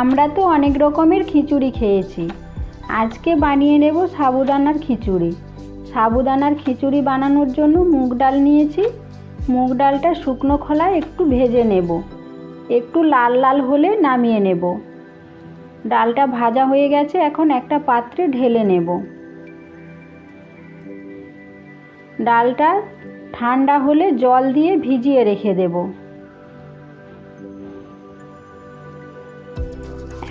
আমরা তো অনেক রকমের খিচুড়ি খেয়েছি। আজকে বানিয়ে নেব সাবুদানার খিচুড়ি। সাবুদানার খিচুড়ি বানানোর জন্য মুগ ডাল নিয়েছি। মুগ ডালটা শুকনো খোলায় একটু ভেজে নেব। একটু লাল লাল হলে নামিয়ে নেব। ডালটা ভাজা হয়ে গেছে, এখন একটা পাত্রে ঢেলে নেব। ডালটা ঠান্ডা হলে জল দিয়ে ভিজিয়ে রেখে দেব।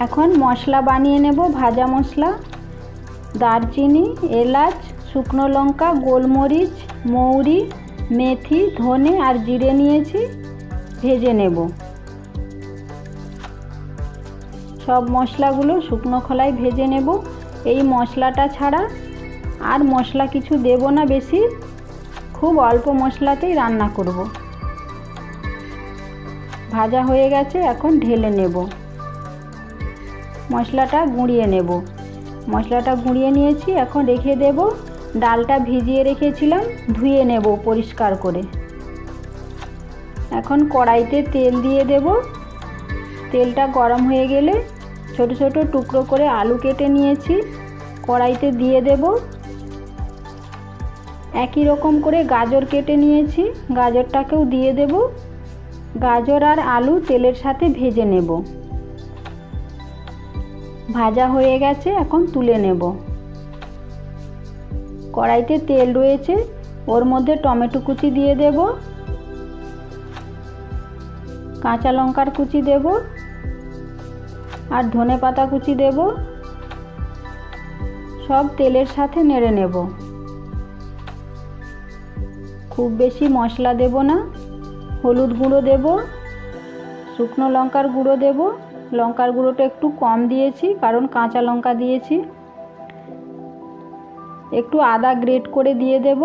এখন মশলা বানিয়ে নেব, ভাজা মশলা, দারচিনি, এলাচ, শুকনো লঙ্কা, গোলমরিচ, মৌরি, মেথি, ধনে আর জিরে নিয়েছি, ভেজে নেব। সব মশলাগুলো শুকনো খোলায় ভেজে নেব। এই মশলাটা ছাড়া আর মশলা কিছু দেব না বেশি, খুব অল্প মশলাতেই রান্না করব। ভাজা হয়ে গেছে, এখন ঢেলে নেব। মশলাটা গুঁড়িয়ে নেব। মশলাটা গুঁড়িয়ে নিয়েছি, এখন রেখে দেব। ডালটা ভিজিয়ে রেখেছিলাম, ধুয়ে নেব পরিষ্কার করে। এখন কড়াইতে তেল দিয়ে দেব। তেলটা গরম হয়ে গেলে ছোট ছোট টুকরো করে আলু কেটে নিয়েছি, কড়াইতে দিয়ে দেব। একই রকম করে গাজর কেটে নিয়েছি, গাজরটাকেও দিয়ে দেব। গাজর আর আলু তেলের সাথে ভেজে নেব। ভাজা হয়ে গেছে, এখন তুলে নেব। কড়াইতে তেল রয়েছে, ওর মধ্যে টমেটো কুচি দিয়ে দেব। কাঁচা লঙ্কার কুচি দেব। আর ধনে পাতা কুচি দেব। সব তেলের সাথে নেড়ে নেব। খুব বেশি মশলা দেব না। হলুদ গুঁড়ো দেব। শুকনো লঙ্কার গুঁড়ো দেব। লঙ্কার গুঁড়োটা একটু কম দিয়েছি, কারণ কাঁচা লঙ্কা দিয়েছি। একটু আদা গ্রেট করে দিয়ে দেব।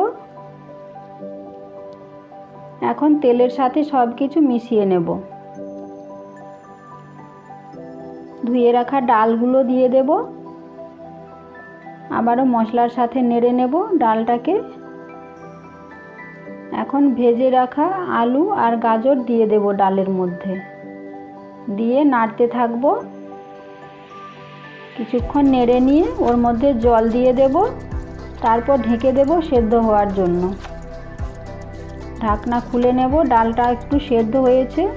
এখন তেলের সাথে সব কিছু মিশিয়ে নেব। ধুয়ে রাখা ডালগুলো দিয়ে দেব। আবারও মশলার সাথে নেড়ে নেব ডালটাকে। এখন ভেজে রাখা আলু আর গাজর দিয়ে দেব ডালের মধ্যে। দিয়ে নাড়তে থাকব। কিছুক্ষণ নেড়ে নিয়ে ওর মধ্যে জল দিয়ে দেব। তারপর ঢেকে দেব সেদ্ধ হওয়ার জন্য। ঢাকনা খুলে নেব, ডালটা একটু সেদ্ধ হয়েছে।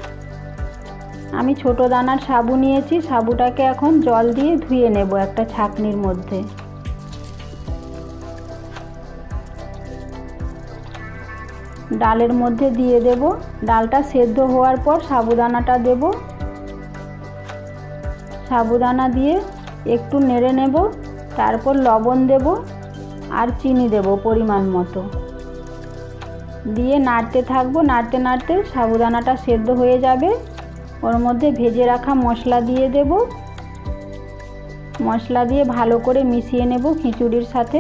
আমি ছোট দানার সাবু নিয়েছি, সাবুটাকে এখন জল দিয়ে ধুয়ে নেব একটা ছাকনির মধ্যে। ডালের মধ্যে দিয়ে দেব। ডালটা সেদ্ধ হওয়ার পর সাবুদানাটা দেব। সাবুদানা দিয়ে একটু নেড়ে নেব, তারপর লবণ দেব আর চিনি দেব পরিমাণ মতো। দিয়ে নাড়তে থাকব, নাড়তে নাড়তে সাবুদানাটা সেদ্ধ হয়ে যাবে। ওর মধ্যে ভেজে রাখা মশলা দিয়ে দেব। মশলা দিয়ে ভালো করে মিশিয়ে নেব খিচুড়ির সাথে।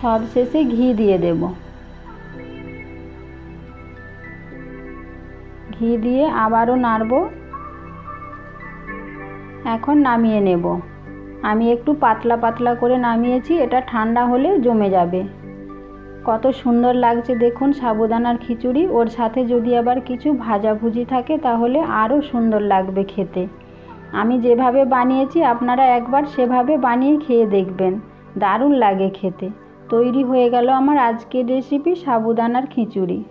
সব শেষে ঘি দিয়ে দেব। ঘি দিয়ে আবারও নাড়ব। এখন নামিয়ে নেব। আমি একটু পাতলা পাতলা করে নামিয়েছি, এটা ঠান্ডা হলে জমে যাবে। কত সুন্দর লাগছে দেখুন সাবুদানার খিচুড়ি। ওর সাথে যদি আবার কিছু ভাজাভুজি থাকে তাহলে আরও সুন্দর লাগবে খেতে। আমি যেভাবে বানিয়েছি আপনারা একবার সেভাবে বানিয়ে খেয়ে দেখবেন। দারুণ লাগে খেতে। তৈরি হয়ে গেল আমার আজকের রেসিপি সাবুদানার খিচুড়ি।